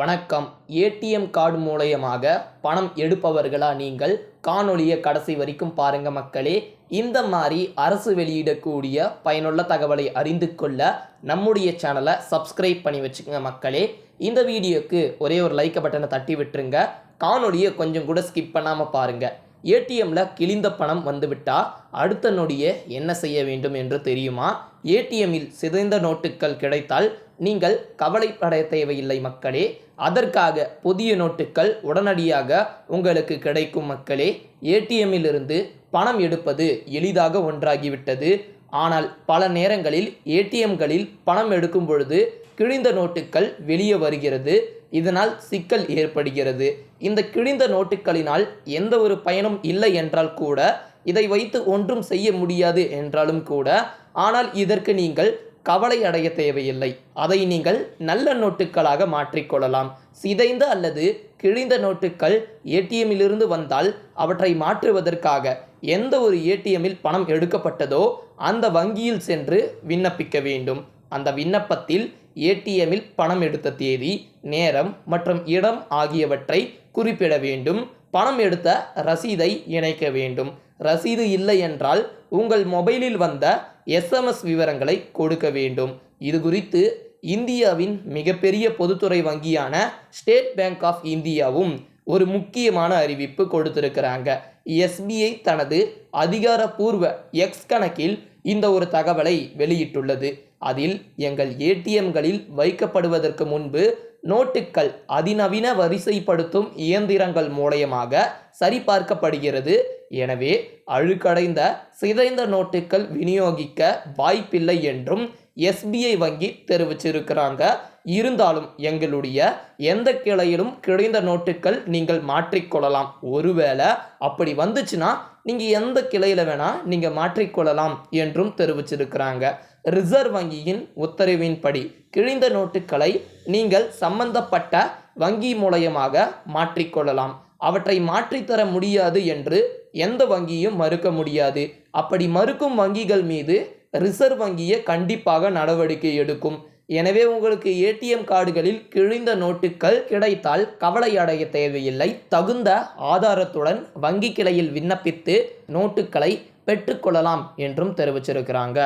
வணக்கம். ATM card மூலயமாக பணம் எடுப்பவர்களா நீங்கள்? காணொளியை கடைசி வரைக்கும் பாருங்க மக்களே. இந்த மாதிரி அரசு வெளியிடக்கூடிய பயனுள்ள தகவலை அறிந்து கொள்ள நம்முடைய சேனலை சப்ஸ்கிரைப் பண்ணி வச்சுக்கோங்க மக்களே. இந்த வீடியோக்கு ஒரே ஒரு லைக் பட்டனை தட்டி விட்டுருங்க. காணொலியை கொஞ்சம் கூட ஸ்கிப் பண்ணாமல் பாருங்கள் ஏடிஎம்மில் கிழிந்த பணம் வந்துவிட்டால் அடுத்த நொடியே என்ன செய்ய வேண்டும் என்று தெரியுமா? ஏடிஎம்மில் சிதைந்த நோட்டுகள் கிடைத்தால் நீங்கள் கவலைப்பட தேவையில்லை மக்களே. அதற்காக புதிய நோட்டுகள் உடனடியாக உங்களுக்கு கிடைக்கும் மக்களே. ஏடிஎம்மிலிருந்து பணம் எடுப்பது எளிதாக ஒன்றாகிவிட்டது. ஆனால் பல நேரங்களில் ஏடிஎம்களில் பணம் எடுக்கும் பொழுது கிழிந்த நோட்டுகள் வெளியே வருகிறது. இதனால் சிக்கல் ஏற்படுகிறது. இந்த கிழிந்த நோட்டுகளினால் எந்த ஒரு பயனும் இல்லை என்றால் கூட இதை வைத்து ஒன்றும் செய்ய முடியாது என்றாலும் கூட ஆனால் இதற்கு நீங்கள் கவலை அடைய தேவையில்லை. அதை நீங்கள் நல்ல நோட்டுகளாக மாற்றிக்கொள்ளலாம். சிதைந்த அல்லது கிழிந்த நோட்டுகள் ஏடிஎம்மிலிருந்து வந்தால் அவற்றை மாற்றுவதற்காக எந்த ஒரு ஏடிஎம்மில் பணம் எடுக்கப்பட்டதோ அந்த வங்கியில் சென்று விண்ணப்பிக்க வேண்டும். அந்த விண்ணப்பத்தில் ஏடிஎம்மில் பணம் எடுத்த தேதி நேரம் மற்றும் இடம் ஆகியவற்றை குறிப்பிட வேண்டும். பணம் எடுத்த ரசீதை இணைக்க வேண்டும். ரசீது இல்லை என்றால் உங்கள் மொபைலில் வந்த எஸ்எம்எஸ் விவரங்களை கொடுக்க வேண்டும். இது குறித்து இந்தியாவின் மிகப்பெரிய பொதுத்துறை வங்கியான ஸ்டேட் பேங்க் ஆஃப் இந்தியாவும் ஒரு முக்கியமான அறிவிப்பு கொடுத்திருக்கிறாங்க. எஸ்பிஐ தனது அதிகாரப்பூர்வ எக்ஸ் கணக்கில் இந்த ஒரு தகவலை வெளியிட்டுள்ளது. அதில் எங்கள் ஏடிஎம்களில் வைக்கப்படுவதற்கு முன்பு நோட்டுகள் அதிநவீன வரிசைப்படுத்தும் இயந்திரங்கள் மூலயமாக சரிபார்க்கப்படுகிறது. எனவே அழுக்கடைந்த சிதைந்த நோட்டுகள் விநியோகிக்க வாய்ப்பில்லை என்றும் எஸ்பிஐ வங்கி தெரிவிச்சிருக்கிறாங்க. இருந்தாலும் எங்களுடைய எந்த கிளையிலும் கிடைந்த நோட்டுகள் நீங்கள் மாற்றிக்கொள்ளலாம். ஒருவேளை அப்படி வந்துச்சுன்னா நீங்கள் எந்த கிளையில் வேணால் நீங்கள் மாற்றிக்கொள்ளலாம் என்றும் தெரிவிச்சிருக்கிறாங்க. ரிசர்வ் வங்கியின் உத்தரவின்படி கிழிந்த நோட்டுகளை நீங்கள் சம்பந்தப்பட்ட வங்கி மூலயமாக மாற்றிக்கொள்ளலாம். அவற்றை மாற்றித்தர முடியாது என்று எந்த வங்கியும் மறுக்க முடியாது. அப்படி மறுக்கும் வங்கிகள் மீது ரிசர்வ் வங்கியை கண்டிப்பாக நடவடிக்கை எடுக்கும். எனவே உங்களுக்கு ஏடிஎம் கார்டுகளில் கிழிந்த நோட்டுகள் கிடைத்தால் கவலை அடைய தேவையில்லை. தகுந்த ஆதாரத்துடன் வங்கி கிளையில் விண்ணப்பித்து நோட்டுகளை பெற்றுக்கொள்ளலாம் என்றும் தெரிவிச்சிருக்கிறாங்க.